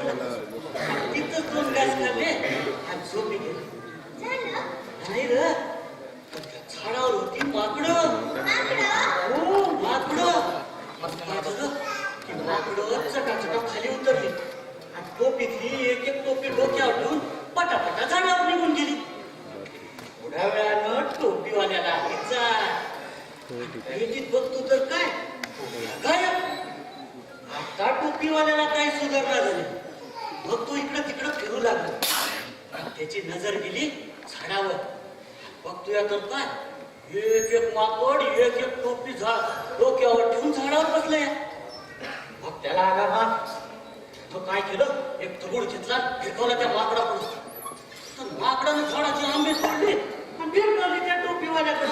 तिथं दोन घास खाल्ले आणि झोपी नाही र. झाडावर होती माकडं. हो माकडं. माकडं चटाचटा खाली उतरली. आणि टोपीतली एक एक टोपी डोक्यावर ठेवून पटापटा झाडावर निघून गेली. थोड्या वेळानं टोपीवाल्याला भेटीत बघतो तर काय? गायब. आता टोपीवाल्याला काय सुधारणा झाली? मग तो इकडं तिकडं फिरू लागला. त्याची नजर गेली झाडावर. बघतोय तर काय? एक एक माकड एक एक टोपी झाड. डोक्यावर ठेवून झाडावर बसले मग त्याला आला ना तो काय केलं? एक दगड घेतला फिरकवला त्या माकडाकडून. तर माकडानं झाडाची आंबे सोडले. आणि भिरकावली त्या टोपीवाल्याकडे.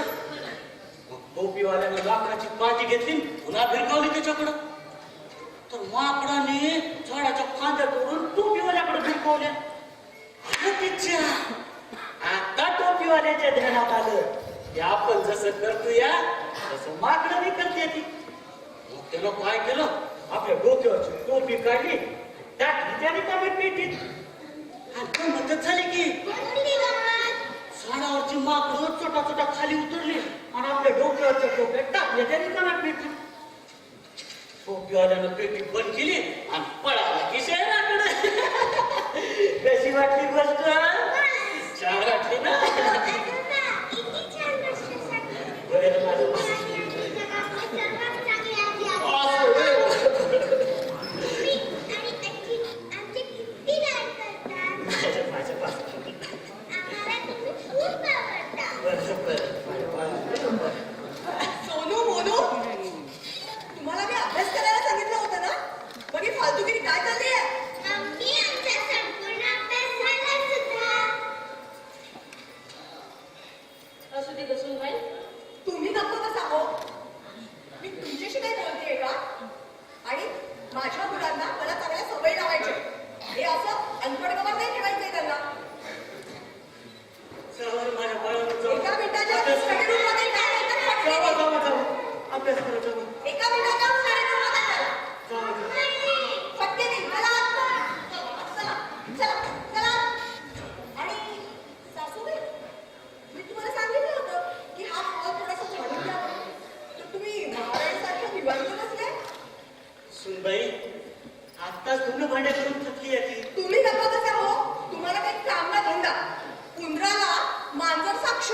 मग टोपीवाल्यानं लाकडाची पाठी घेतली पुन्हा भिरकावली त्याच्याकडं. तर माकडाने झाडाच्या तिच्या आता टोपीवाल्याच्या ध्यानात आलं. की आपण जसं करतो या तसं माकडं बी करते ती. मग त्यानं काय केलं? आपल्या डोक्यावरची टोपी काढली. टाकली त्याने कमी पेटीत आणि गंमतच झाली की? झाडावरची माकडं छोटा छोटा खाली उतरली. आणि आपल्या डोक्यावरच्या टोप्या टाकल्या. त्याने कमी पेटीत टोपीवाल्यानं पेटी बंद केली आणि Thank you, Western. असू बसून भाई तुम्ही नको तर सांगो. मी तुमच्याशी नाही बोलते का? आणि माझ्या मुलांना मला चांगल्या सवय लावायचे हे असं अनपड गमत नाही ठेवायचंय त्यांना. एका मिनिटाच्या एका मिनिटाच्या महिन्याकडून थकली आहे तुम्ही नका कसा हो. तुम्हाला काही कामला धंदा उंदराला मांजर साक्ष.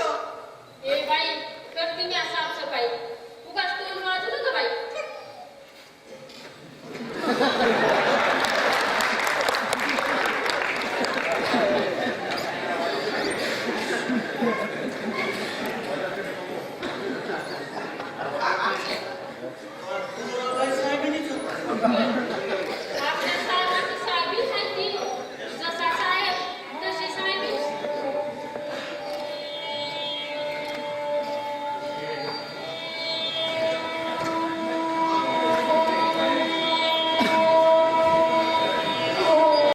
ए बाई तर तुम्ही असा असं बाई उगाच तुम्ही म्हणत होतं बाई?